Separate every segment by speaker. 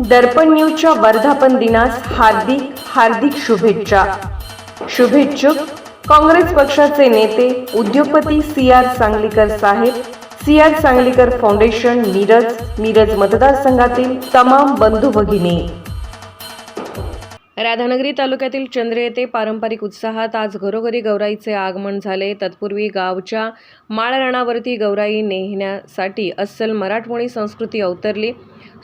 Speaker 1: दर्पण न्यूजच्या वर्धापन दिनास हार्दिक हार्दिक शुभेच्छा. शुभेच्छुक काँग्रेस पक्षाचे नेते उद्योगपती सी आर सांगलीकर साहेब C R Sanglikar foundation Miraj Miraj मतदारसंघातील तमाम बंधू भगिनी. राधानगरी तालुक्यातील चंद्र येथे पारंपरिक उत्साहात आज घरोघरी गौराईचे आगमन झाले. तत्पूर्वी गावच्या माळराणावरती गौराई नेहण्यासाठी अस्सल मराठमोळी संस्कृती अवतरली.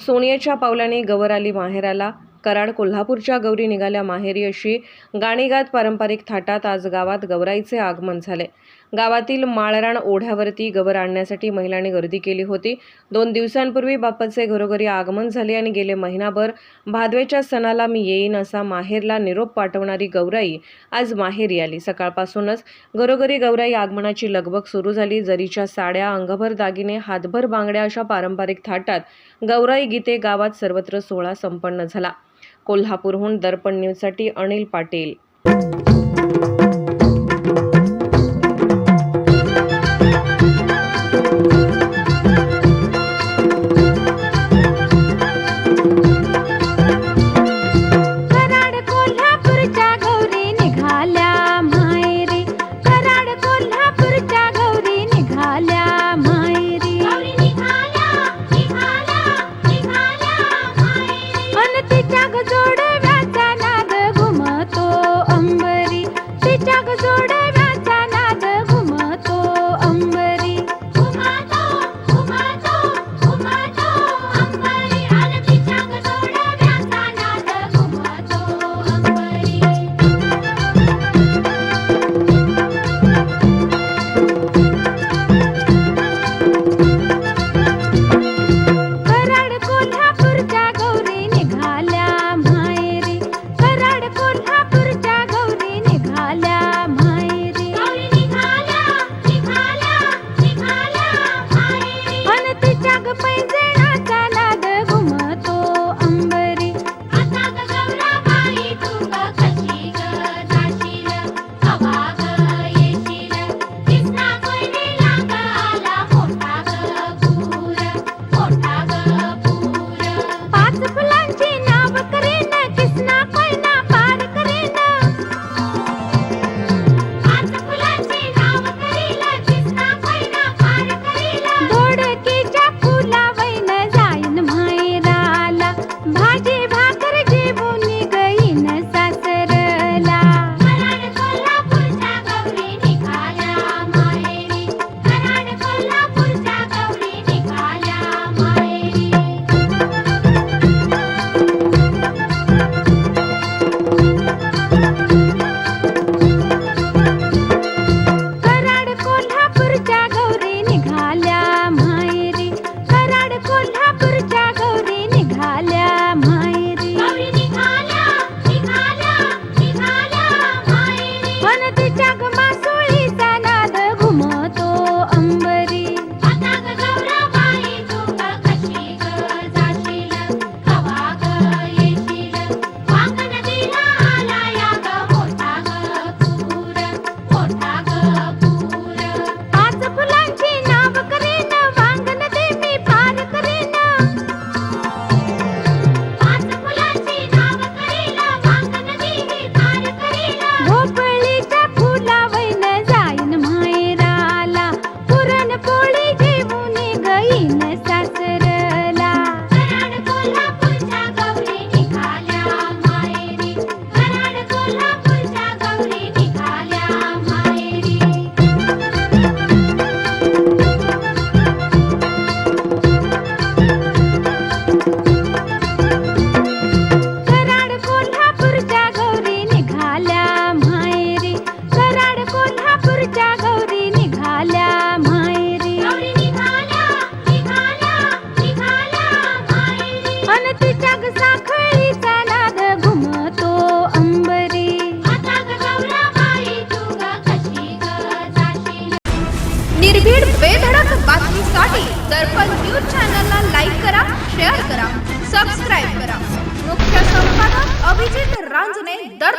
Speaker 1: सोनियाच्या पावलाने गवर आली माहेराला. कराड कोल्हापूरच्या गौरी निघाल्या माहेरी अशी गाणीगात पारंपरिक थाटात आज गावात गौराईचे आगमन झाले. गावातील माळराण ओढ्यावरती गवर आणण्यासाठी महिलांनी गर्दी केली होती. दोन दिवसांपूर्वी बाप्पाचे घरोघरी आगमन झाले आणि गेले महिनाभर भादवेच्या सणाला मी येईन असा माहेरला निरोप पाठवणारी गौराई आज माहेरी आली. सकाळपासूनच घरोघरी गौराई आगमनाची लगबग सुरू झाली. जरीच्या साड्या अंगभर दागिने हातभर बांगड्या अशा पारंपरिक थाटात गौराई गीते गावात सर्वत्र सोहळा संपन्न झाला. कोल्हापूरहून दर्पण न्यूजसाठी अनिल पाटील.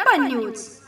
Speaker 2: Japan News.